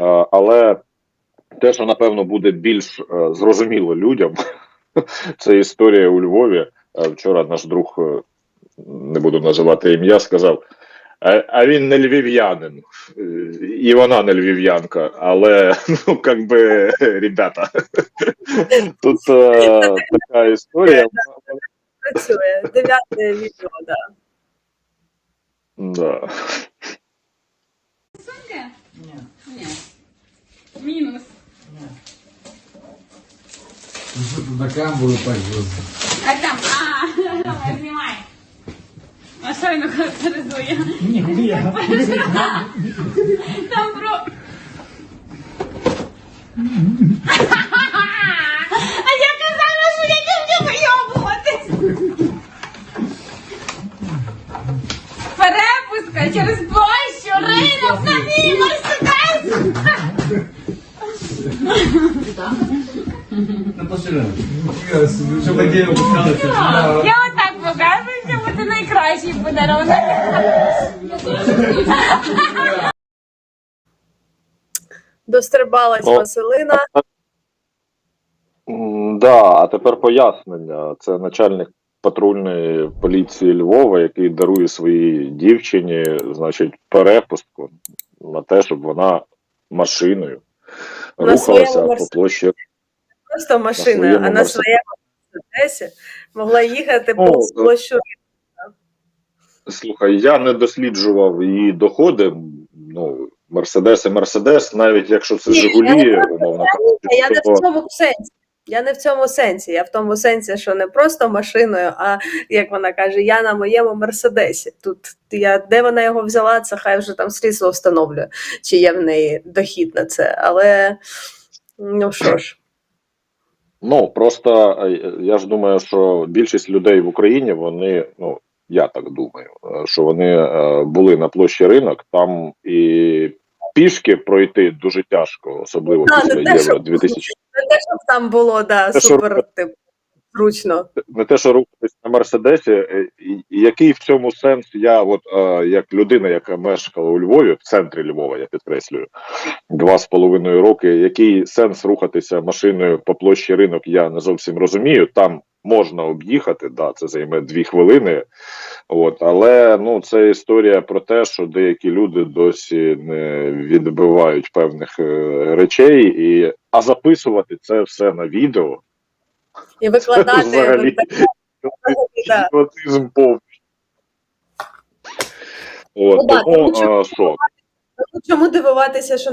Е, Але те, що напевно буде більш е, зрозуміло людям, це історія у Львові. Е, Вчора наш друг, не буду називати ім'я, сказав. А, а він не львів'янин, і вона не львів'янка, але ну як би ребята, тут е, така історія. Працює. Дев'яте відео, да. Да. Ні, Ні. Мінус. ні. Ну що тут на так просто? А там, а, що він характеризує? Ніхуя. Там про... А я казала, що я не вмію вийобуватись. Перепустка через площу, ринок на мій мерседес. Ніхуя собі. Щоб надію пускалися. Я отак показую, що буде найкращий подарунок. Дострибалась Василина. Да, а тепер пояснення. Це начальник патрульної поліції Львова, який дарує своїй дівчині, значить, перепустку на те, щоб вона машиною рухалася по площі. Просто машина, а на своєму Мерседесі могла їхати О, по площу. Слухай, я не досліджував її доходи. Ну, Мерседес і Мерседес, навіть якщо це Жигулі, умовно Я не в цьому сенсі. Я не в цьому сенсі. Я в тому сенсі, що не просто машиною, а як вона каже, я на моєму мерседесі. Тут я де вона його взяла, це хай вже там слідство встановлює, чи є в неї дохід на це. Але ну що ж, Ну просто е, я ж думаю, що більшість людей в Україні вони, ну я так думаю, е, що вони е, були на площі ринок, там і пішки пройти дуже тяжко, особливо А, після Євро що- 2000. Не те, щоб там було да, Те, що супер типу, зручно. Не те, що рухатись на Мерседесі, е, який в цьому сенс я, от е, як людина, яка мешкала у Львові, в центрі Львова, я підкреслюю, два з половиною роки. Який сенс рухатися машиною по площі ринок, я не зовсім розумію. Там можна об'їхати, да, це займе дві хвилини. От, але ну це історія про те, що деякі люди досі не відбивають певних е, речей, і а записувати це все на відео. І викладати Взагалі. Ідіотизм повний. От, Ну тому що? Чому дивуватися, що